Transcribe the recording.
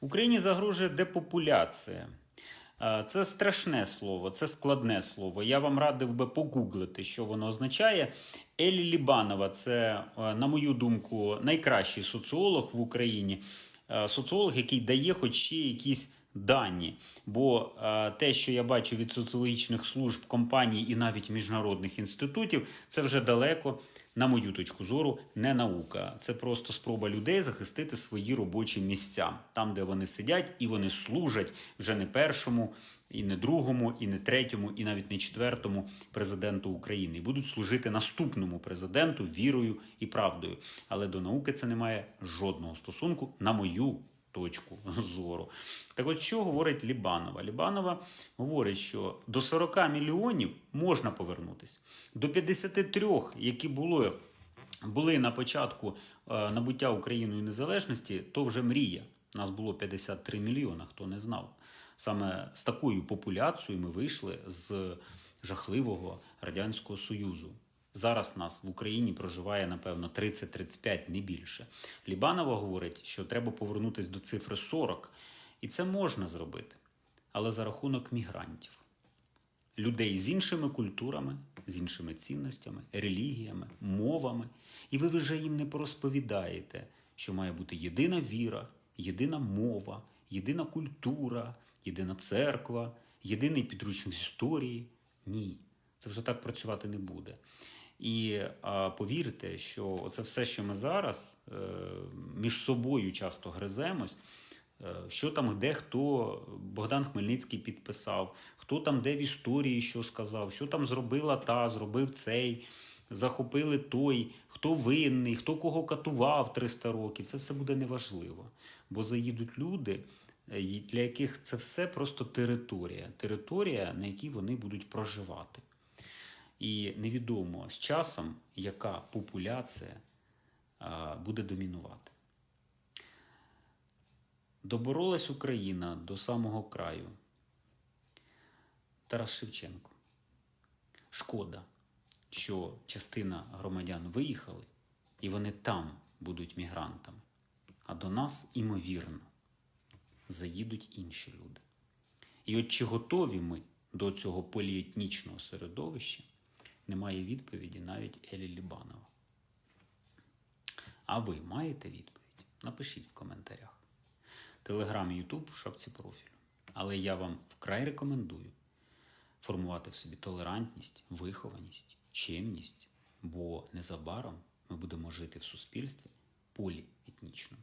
Україні загрожує депопуляція. Е, Це страшне слово, це складне слово. Я вам радив би погуглити, що воно означає. Елі Лібанова це, е, на мою думку, найкращий соціолог в Україні. Е, Соціолог, який дає хоч ще якісь дані. Бо е, те, що я бачу від соціологічних служб, компаній і навіть міжнародних інститутів, це вже далеко, на мою точку зору, не наука. Це просто спроба людей захистити свої робочі місця, там, де вони сидять, і вони служать вже не першому, і не другому, і не третьому, і навіть не четвертому президенту України. І будуть служити наступному президенту вірою і правдою. Але до науки це не має жодного стосунку, на мою точку зору. Так от що говорить Лібанова? Лібанова говорить, що до 40 мільйонів можна повернутися. До 53, які були, були на початку е, набуття Україною незалежності, то вже мрія. Нас було 53 мільйона, хто не знав. Саме з такою популяцією ми вийшли з жахливого Радянського Союзу. Зараз нас в Україні проживає, напевно, 30-35, не більше. Лібанова говорить, що треба повернутися до цифри 40, і це можна зробити, але за рахунок мігрантів, людей з іншими культурами, з іншими цінностями, релігіями, мовами. І ви вже їм не порозповідаєте, що має бути єдина віра, єдина мова, єдина культура, єдина церква, єдиний підручник з історії. Ні, це вже так працювати не буде. І а, повірте, що це все, що ми зараз е, між собою часто гриземось. е, Що там, де хто Богдан Хмельницький підписав, хто там де в історії що сказав, що там зробила та, зробив цей, захопили той, хто винний, хто кого катував 300 років. Це все буде неважливо. Бо заїдуть люди, е, для яких це все просто територія, територія, на якій вони будуть проживати. І невідомо з часом, яка популяція буде домінувати. Доборолась Україна до самого краю. Тарас Шевченко. Шкода, що частина громадян виїхали, і вони там будуть мігрантами. А до нас, імовірно, заїдуть інші люди. І от чи готові ми до цього поліетнічного середовища, немає відповіді навіть Елі Лібанова. А ви маєте відповідь? Напишіть в коментарях. Телеграм і Ютуб в шапці профілю. Але я вам вкрай рекомендую формувати в собі толерантність, вихованість, чемність, бо незабаром ми будемо жити в суспільстві поліетнічному.